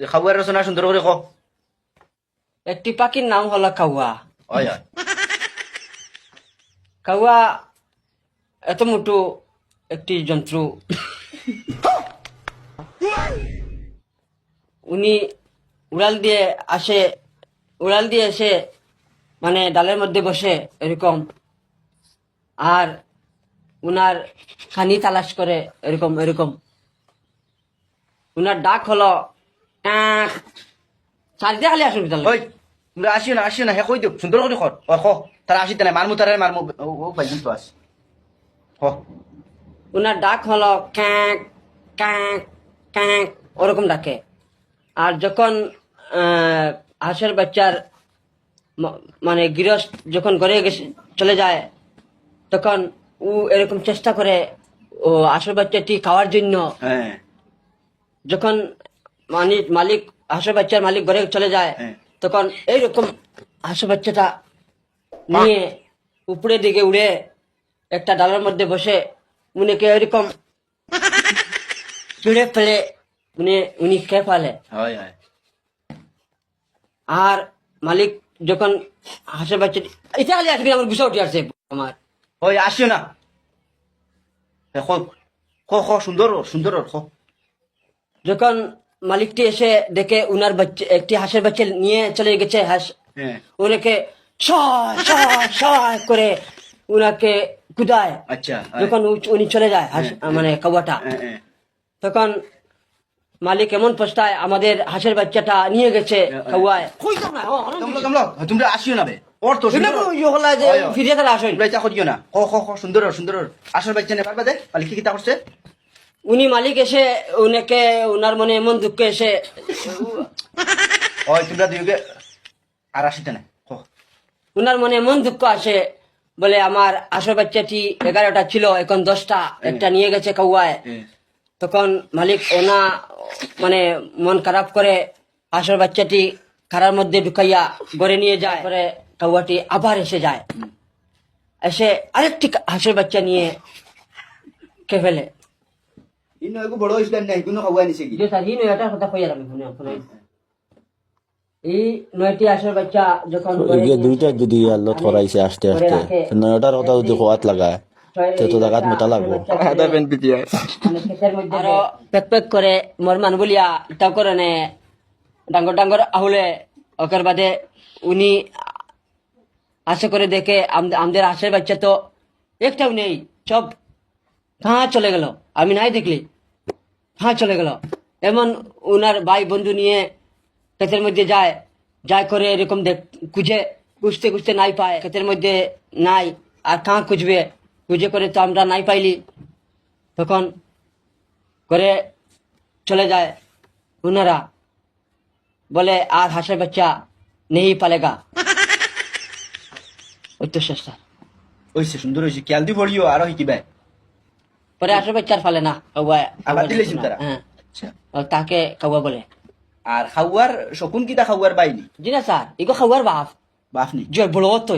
খাওয়ার রচনা সুন্দর করে কো। একটি পাখির নাম হলো কাউয়া হয় কাউয়া এত মোটো একটি জন্তু উনি উড়াল দিয়ে আসে উড়াল দিয়ে এসে মানে ডালের মধ্যে বসে এরকম। আর উনার খানি তালাশ করে এরকম এরকম। উনার ডাক হলো খালি আসুন বিদ্যালয় ওই আসিও না আসিও না হে কই দিও সুন্দর করে কর ও কো তারা আসিতে মারমু তারা মারমু ও ও পাইছেন তো আস হ। ওনার ডাক হলো ক্যাঁক ক্যাঁক ক্যাঁক ওরকম ডাকে। আর যখন হাঁসের বাচ্চার মানে গৃহস্থ যখন ঘরে গেছে চলে যায় তখন ও এরকম চেষ্টা করে ও হাঁসের বাচ্চাটি খাওয়ার জন্য। হ্যাঁ যখন মালিক মালিক হাঁসের বাচ্চার মালিক ঘরে চলে যায়। হ্যাঁ। তখন এইরকম হাঁসের বাচ্চাটা নিয়ে উপরের দিকে উড়ে একটা ডালের মধ্যে বসে উনিকে এরকম চুড়ে ফেলে উনি উনি খেয়ে ফেলে। আর মালিক যখন হাঁসের বাচ্চা এটা খালি আমার গুছা উঠে আসছে আমার। ওই আসিও না। কো সুন্দর সুন্দর যখন মালিকটি এসে দেখে উনার বাচ্চা একটি হাঁসের বাচ্চা নিয়ে চলে গেছে হাঁস। হ্যাঁ। ওনাকে ছয় করে উনাকে কুদায়। আচ্ছা হ্যাঁ, যখন উনি চলে যায় হাঁস- মানে হ্যাঁ, হ্যাঁ। তখন মালিক এমন পস্তায় আমাদের হাঁসের বাচ্চাটা নিয়ে গেছে তোমরা? আসিও না হয়, হয়। ফিরে তারা আসেন। না। কো কো কো সুন্দর সুন্দর। আসল বাচ্চা নে পারবা দে? মালিক কি কিতা করছে? উনি মালিক এসে উনাকে উনার মনে এমন দুঃখ এসে ওই তোমরা দুইকে আর আসিতে না উনার মনে এমন দুঃখ আসে বলে আমার আসল বাচ্চাটি এগারোটা ছিল এখন দশটা একটা নিয়ে গেছে কাউয়ায়। তখন মালিক ওনা মানে মন খারাপ করে আসল বাচ্চাটি খারার মধ্যে ঢুকাইয়া ঘরে নিয়ে যায় পরে কাউয়াটি আবার এসে যায়। এসে আরেকটি হাঁসের বাচ্চা নিয়ে কে ফেলে। ইনো এগো বড় ইসলাম নাই কোনো খাওয়া নিছে কি যে স্যার এই নয়টার কথা কইয়া আমি শুনে শুনে এই নয়টি হাঁসের বাচ্চা যখন দুইটা যদি আল্লত করাইছে আস্তে আস্তে। নয়টার কথা যদি খোয়াত লাগায় ছয়- তে তো জাগাত মোটা লাগবো আধা পেন ক্ষেতের মধ্যে আরও পেক পেক করে বলিয়া নে ডাঙ্গর ডাঙ্গর আহুলে ওকের বাদে উনি আশা করে দেখে আম- আমাদের আশের বাচ্চা তো একটাও নেই সব কাহা চলে গেল। আমি নাই দেখলি। কাহা চলে গেল। এমন ওনার ভাই বন্ধু নিয়ে ক্ষেতের মধ্যে যায়। যায় করে এরকম দেখ, খুঁজে, খুঁজতে খুঁজতে নাই পায়। ক্ষেতের মধ্যে নাই, আর কাহা খুঁজবে? খুঁজে করে তো আমরা নাই পাইলি। তখন করে চলে যায় উনারা। বলে, আর হাঁসের বাচ্চা নেই পালেগা। ওই তো সস্তা ওইছে সুন্দর হয়েছে খেয়াল দি পড়িও, আর শিকিবা পরে আসবে চার ফালে না কাউয়া আবার দিলেছেন তারা? হ্যাঁ। আচ্ছা। তাকে কাউয়া বলে। আর খাওয়ার শকুন কিতা খাওয়ার বাইনি জি না স্যার এগো খাওয়ার বাপ। বাপ নি জয় বড় তো